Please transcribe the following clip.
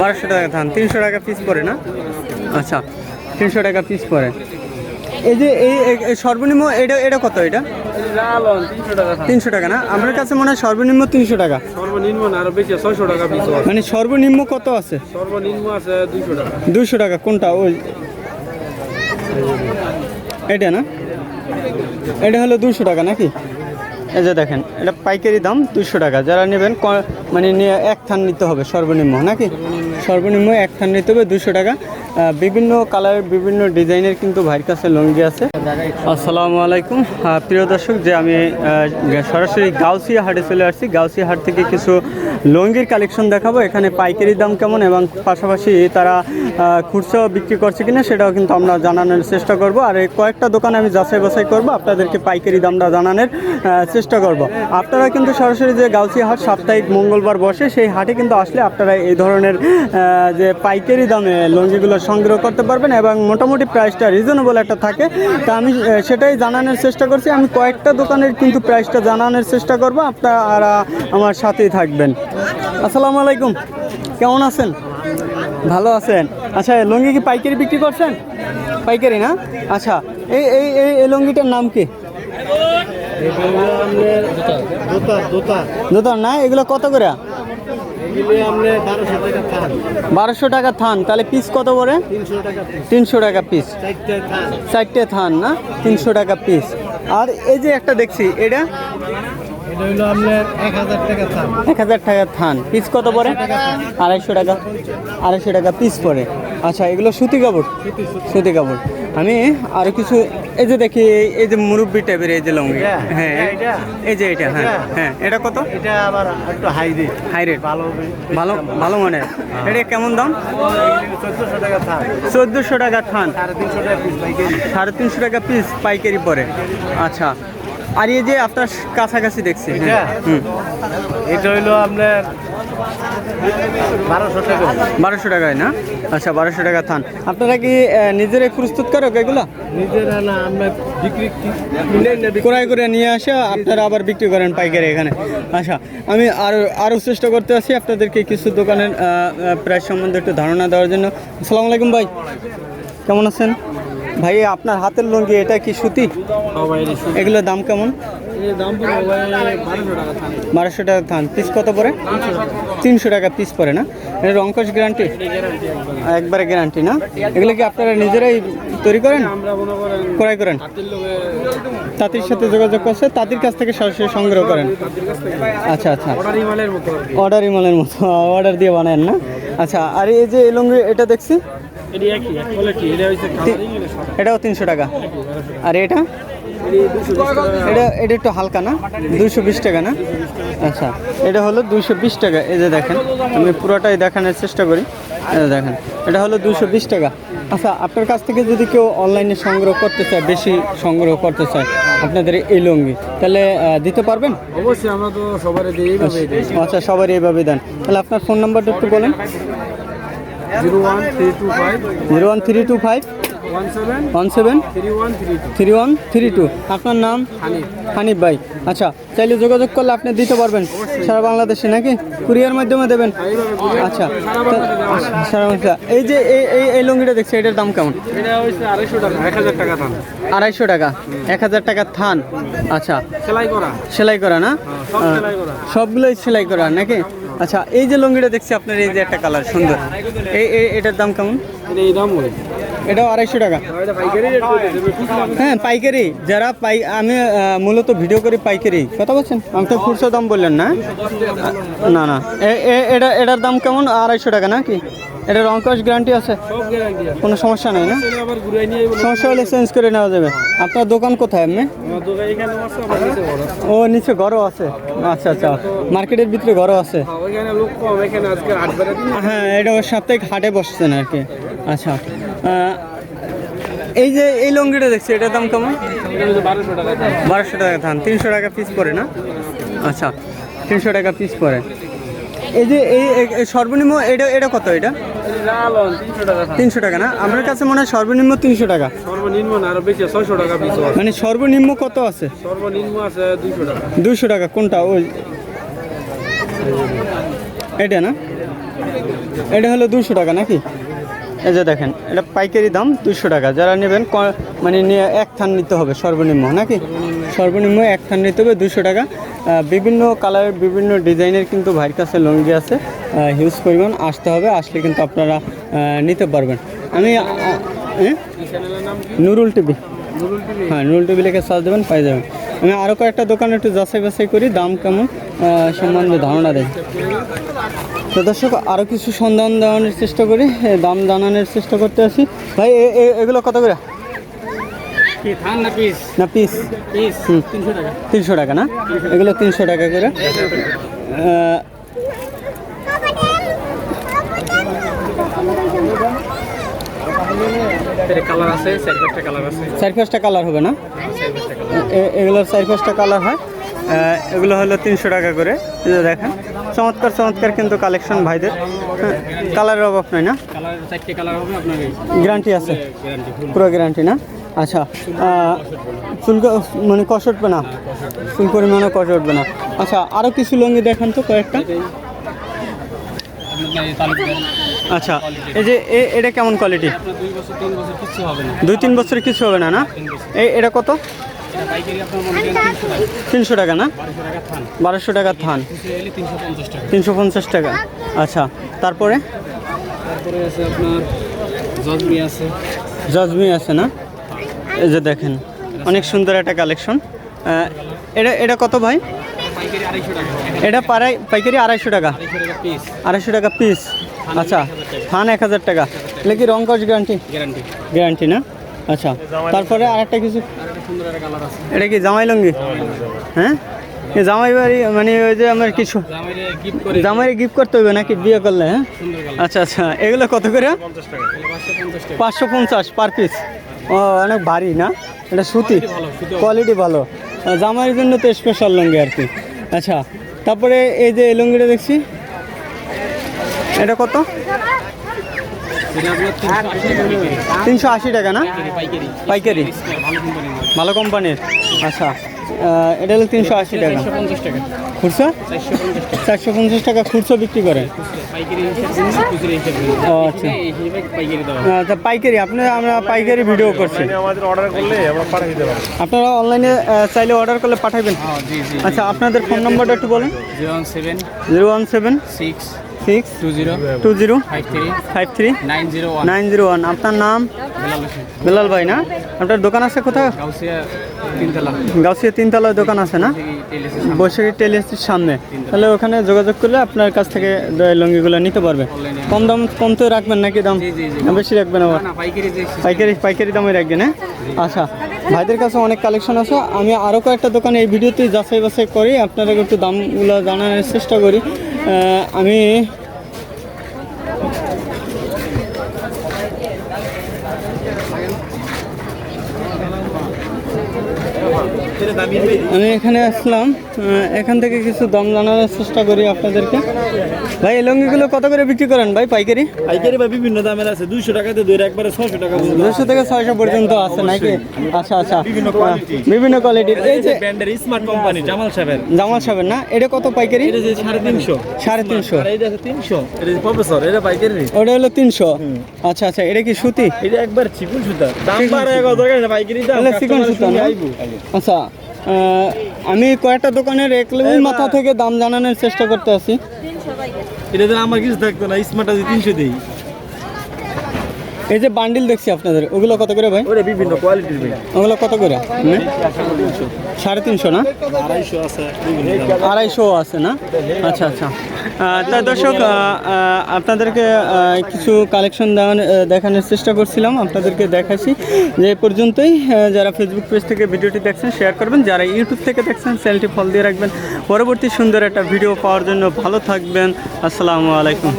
বারোশো টাকা ধান। তিনশো টাকা পিস পরে না? আচ্ছা তিনশো টাকা পিস পরে এই যে এই সর্বনিম্ন এটা এটা কত এটা? তিনশো টাকা না? আমার কাছে মনে হয় সর্বনিম্ন তিনশো টাকা। সর্বনিম্ন আরও বেশি ছয়শো টাকা মানে সর্বনিম্ন কত আছে? সর্বনিম্ন আছে দুইশো টাকা। দুশো টাকা কোনটা? ওই এটা না? এটা হলো দুশো টাকা নাকি? এই যে দেখেন, এটা পাইকারি দাম দুশো টাকা। যারা নেবেন মানে নিয়ে এক থান নিতে হবে সর্বনিম্ন, নাকি? সর্বনিম্ন এক থান নিতে হবে দুশো টাকা। বিভিন্ন কালারের, বিভিন্ন ডিজাইনের কিন্তু ভাইয়ের কাছে লুঙ্গি আছে। আসসালামু আলাইকুম। প্রিয় দর্শক, যে আমি সরাসরি গাউসিয়া হাটে চলে আসছি। গাউসিয়া হাট থেকে কিছু লুঙ্গির কালেকশন দেখাবো। এখানে পাইকারি দাম কেমন এবং পাশাপাশি তারা খুচরো বিক্রি করছে কিনা সেটাও কিন্তু আমরা জানানোর চেষ্টা করব। আর কয়েকটা দোকানে আমি যাচাই বাছাই করব, আপনাদেরকে পাইকারি দামটা জানানোর চেষ্টা করব। আপনারা কিন্তু সরাসরি যে গাউসিয়া হাট সাপ্তাহিক মঙ্গলবার বসে, সেই হাটে কিন্তু আসলে আপনারা এই ধরনের যে পাইকারি দামে লুঙ্গিগুলো সংগ্রহ করতে পারবেন এবং মোটামুটি প্রাইসটা রিজনেবল একটা থাকে। তা আমি সেটাই জানানোর চেষ্টা করছি। আমি কয়েকটা দোকানের কিন্তু প্রাইসটা জানানোর চেষ্টা করব। আপনারা আমার সাথেই থাকবেন। আসসালামু আলাইকুম। কেমন আছেন? ভালো আছেন। আচ্ছা লুঙ্গি কি পাইকারি বিক্রি করছেন? পাইকারি না? আচ্ছা এই এই এই এই লুঙ্গিটার নাম কি? দোতার না? এগুলো কত করে? বারোশো টাকা থান। তাহলে পিস কত করে তিনশো টাকা পিস চারটে থান। না? তিনশো টাকা পিস আর এই যে একটা দেখছি এটা? এক হাজার টাকা থান। পিস কত পড়ে? আড়াইশো টাকা আড়াইশো টাকা। পিস পরে আচ্ছা এগুলো সুতি কাপড়? সুতি কাপড়। আমি আরও কিছু এই যে দেখি এই- যে মুরব্বি টাইপের এই যে লঙ্গি। হ্যাঁ এই যে এটা হ্যাঁ হ্যাঁ এটা কত? এটা আবার একটু হাই রেট হাই রেট ভালো ভালো ভালো মানের। এটা কেমন দাম? চোদ্দশো টাকা থান। চোদ্দোশো টাকা থান। সাড়ে তিনশো টাকা পিস পাইকারি পরে। আচ্ছা আর এই যে আপনার কাছাকাছি দেখছি হ্যাঁ। এটা? হইল আপনার বারোশো টাকা। বারোশো টাকায় না? আচ্ছা বারোশো টাকা থান। আপনারা কি নিজেরাই প্রস্তুত করো এগুলো নিজেরা না আমরা বিক্রি ক্রয় করে নিয়ে আসে আপনারা আবার বিক্রি করেন পাইকারি এখানে। আচ্ছা আমি আরও আরও চেষ্টা করতে আছি আপনাদেরকে কিছু দোকানের প্রাইস সম্বন্ধে একটু ধারণা দেওয়ার জন্য। আসসালামু আলাইকুম ভাই। কেমন আছেন? ভাই আপনার হাতের লুঙ্গি এটা কি সুতি? এগুলোর দাম কেমন? বারোশো টাকা থান। পিস কত পরে তিনশো টাকা পিস পড়ে না? এটা রঙ্কশ গ্যারান্টি একবারে। গ্যারান্টি না? এগুলো কি আপনারা নিজেরাই তৈরি করেন? ক্রয় করেন? তাঁতির সাথে যোগাযোগ করছে তাঁতির কাছ থেকে সরাসরি সংগ্রহ করেন। আচ্ছা আচ্ছা। অর্ডার ইমালের মতো অর্ডার ইমালের মতো অর্ডার দিয়ে বানায়েন না? আচ্ছা আর এই যে এই লুঙ্গি এটা দেখছি? এটাও তিনশো টাকা। আর এটা? এটি দুশো এটা একটু হালকা না? দুইশো বিশ টাকা না? আচ্ছা এটা হলো দুইশো বিশ টাকা। এই যে দেখেন আমি পুরোটাই দেখানোর চেষ্টা করি। দেখেন এটা হলো দুইশো বিশ টাকা। আচ্ছা আপনার কাছ থেকে যদি কেউ অনলাইনে সংগ্রহ করতে চায় বেশি সংগ্রহ করতে চায় আপনাদের এই লুঙ্গি তাহলে দিতে পারবেন? অবশ্যই আমরা তো সবার দিয়ে আচ্ছা সবারই এইভাবে দেন। তাহলে আপনার ফোন নাম্বারটা একটু বলেন। Zero one three two five. One seven three one three two আপনার নাম? হানিফ ভাই। আচ্ছা চাইলে যোগাযোগ করলে আপনি দিতে পারবেন। সারা বাংলাদেশে নাকি? কুরিয়ার মাধ্যমে দেবেন? আচ্ছা সারা এই যে এই এই লুঙ্গিটা দেখছি এটার দাম কেমন? আড়াইশো টাকা এক হাজার টাকা থান। আচ্ছা। সেলাই করা। সেলাই করা না? করা। সবগুলোই সেলাই করা নাকি? আচ্ছা এই যে লুঙ্গিটা দেখছি আপনার এই যে একটা কালার সুন্দর। এই এটার দাম কেমন? এটাও আড়াইশো টাকা। হ্যাঁ পাইকারি। যারা পাই আমি মূলত ভিডিও করি পাইকারি। কথা বলছেন? আমি তো খুচরো দাম বললেন না। না না। এ- এ- এটা এটার দাম কেমন? আড়াইশো টাকা নাকি? এটার অঙ্কশ গ্যারান্টি আছে? গ্যারান্টি আছে। কোনো সমস্যা নাই না? এটা সমস্যা হলে চেঞ্জ করে নেওয়া যাবে। আপনার দোকান কোথায় আছে। ও নিচে ঘরও আছে? আচ্ছা আচ্ছা। মার্কেটের ভিতরে ঘরও আছে? হ্যাঁ, হ্যাঁ এটা ওর সাপ্তাহিক হাটে বসছেন আর কি। আচ্ছা। এই যে এই লুঙ্গিটা দেখছি এটার দাম কেমন? বারোশো টাকা ধান তিনশো টাকা পিস পরে না? আচ্ছা তিনশো টাকা পিস পরে। এই যে এই সর্বনিম্ন এটা এটা কত এটা এটা? তিনশো টাকা না? আমার কাছে মনে হয় সর্বনিম্ন তিনশো টাকা? সর্বনিম্ন না আরও বেশি ছয়শো টাকা মানে সর্বনিম্ন কত আছে? সর্বনিম্ন আছে দুইশো টাকা। দুশো টাকা কোনটা? ওই এটা না? এটা হলো দুশো টাকা নাকি? এই যে দেখেন এটা পাইকারি দাম দুশো টাকা। যারা নেবেন মানে নিয়ে এক থান নিতে হবে সর্বনিম্ন নাকি? সর্বনিম্ন এক থান নিতে হবে দুশো টাকা। বিভিন্ন কালারের বিভিন্ন ডিজাইনের কিন্তু ভাইয়ের কাছে লুঙ্গি আছে। হিউজ পরিমাণ আসতে হবে আসলে কিন্তু আপনারা নিতে পারবেন। আমি? নুরুল টিভি। হ্যাঁ নুরুল টিভি লিখে সার্চ দেবেন পাই যাবেন। আমি আরও কয়েকটা দোকানে একটু যাচাই বাছাই করি দাম কেমন সম্বন্ধে ধারণা দেয় তো দর্শক আরও কিছু সন্ধান দেওয়ানোর চেষ্টা করি দাম জানানোর চেষ্টা করতে আসি। ভাই এগুলো কত করে? না পিস। তিনশো টাকা। না? এগুলো তিনশো টাকা করে। কালার আছে চার পাঁচটা কালার হবে না? এগুলোর চার পাঁচটা কালার হয় এগুলো হলো তিনশো টাকা করে। দেখেন চমৎকার চমৎকার কিন্তু কালেকশন ভাইদের। হ্যাঁ, কালারের অভাব নয় না? গ্যারান্টি আছে? পুরো গ্যারান্টি না? আচ্ছা চুল মানে কষ উঠবে না? চুল পরিমাণে কষ উঠবে না। আচ্ছা আরও কিছু লুঙ্গি দেখান তো কয়েকটা। আচ্ছা এই যে এ- এটা কেমন কোয়ালিটি দুই তিন বছর কিছু হবে না। দুই তিন বছর কিছু হবে না না? এই এটা কত? তিনশো টাকা না? বারোশো টাকা থান। তিনশো পঞ্চাশ টাকা। আচ্ছা তারপরে? তারপরে আছে আপনার জজমি আছে। জজমি আছে না? এই যে দেখেন অনেক সুন্দর একটা কালেকশন। এটা এটা কত ভাই? এটা পাড়াই পাইকারি আড়াইশো টাকা। আড়াইশো টাকা পিস আড়াইশো টাকা পিস আচ্ছা থান এক হাজার টাকা। এটা কি রং কস গ্যারান্টি গ্যারান্টি গ্যারান্টি না? আচ্ছা তারপরে আরেকটা কিছু? এটা কি জামাই লুঙ্গি? হ্যাঁ? জামাই বাড়ি মানে ওই যে আমার কিছু জামাই গিফট করতে হবে নাকি? বিয়ে করলে হ্যাঁ? আচ্ছা আচ্ছা। এগুলো কত করে? পাঁচশো পঞ্চাশ পার পিস ও, অনেক ভারী না? এটা সুতি। কোয়ালিটি ভালো। জামাইয়ের জন্য তো স্পেশাল লুঙ্গি আর কি। আচ্ছা তারপরে এই যে লুঙ্গিটা দেখছি। এটা কত? তিনশো আশি টাকা না? পাইকারি। ভালো কোম্পানির। আচ্ছা এটা হলো তিনশো আশি টাকা। খুচরা চারশো পঞ্চাশ টাকা খুচরা বিক্রি করে। আচ্ছা। পাইকারি আপনি আমরা পাইকারি ভিডিও করছি। অর্ডার করলে পাঠিয়ে দিতে পারি আপনারা অনলাইনে চাইলে অর্ডার করলে পাঠাবেন। আচ্ছা আপনাদের ফোন নাম্বারটা একটু বলেন। Zero one seven zero one seven six six two zero two zero five three nine zero one আপনার নাম? বেলাল ভাই না? আপনার দোকান আছে কোথাও গাউসিয়া তিনতলা। গাউসিয়া তিনতলায় দোকান আছে না? বৈশাখী টেলিস্টির সামনে। তাহলে ওখানে যোগাযোগ করলে আপনার কাছ থেকে লুঙ্গিগুলো নিতে পারবে। কম দাম কম তো রাখবেন নাকি দাম? বেশি রাখবেন আবার। পাইকারি পাইকারি দামে রাখবেন হ্যাঁ? আচ্ছা ভাইদের কাছে অনেক কালেকশন আছে। আমি আরও কয়েকটা দোকানে এই ভিডিওতে যাচাই বাছাই করি। আপনাদের একটু দামগুলো জানানোর চেষ্টা করি। আমি আমি এখানে আসলাম এখান থেকে কিছু দাম জানানোর চেষ্টা করি আপনাদেরকে। ভাই এই লুঙ্গিগুলো কত করে বিক্রি করেন ভাই পাইকারি? পাইকারি বা বিভিন্ন দামের আছে দুইশো টাকাতে দুই একবারে ছশো টাকা দুশো থেকে ছয়শো পর্যন্ত আছে নাকি? আচ্ছা আচ্ছা। বিভিন্ন। কোয়ালিটির এই যে ব্র্যান্ডের স্মার্ট কোম্পানি জামাল সাহেবের। জামাল সাহেবের না? এটা কত পাইকারি? এটা যে সাড়ে তিনশো। সাড়ে তিনশো। এটা তিনশো। এটা প্রফেসর এটা পাইকারি। ওটা হলো তিনশো। আচ্ছা আচ্ছা এটা কি সুতি? এটা একবার চিকুন সুতা। দাম চিকন বাড়ে সুতা। দরকার পাইকারি দাম। চিকন সুতা। আচ্ছা আমি কয়েকটা দোকানের এক লেভেল মাথা থেকে দাম জানানোর চেষ্টা করতে আছি। এটা তো আমার কিছু থাকতো না স্মার্ট আছে তিনশো দিই। এই যে বান্ডিল দেখছি আপনাদের ওগুলো কত করে ভাই? ওটা বিভিন্ন কোয়ালিটির ভাই ওগুলো কত করে? সাড়ে তিনশো না? আড়াইশো আছে আড়াইশো আছে না? আচ্ছা আচ্ছা। তা দর্শক আপনাদেরকে কিছু কালেকশন দেখানোর চেষ্টা করছিলাম আপনাদেরকে দেখাচ্ছি। যে এ পর্যন্তই যারা ফেসবুক পেজ থেকে ভিডিওটি দেখছেন শেয়ার করবেন। যারা ইউটিউব থেকে দেখছেন চ্যানেলটি ফল দিয়ে রাখবেন। পরবর্তী সুন্দর একটা ভিডিও পাওয়ার জন্য ভালো থাকবেন। আসসালামু আলাইকুম।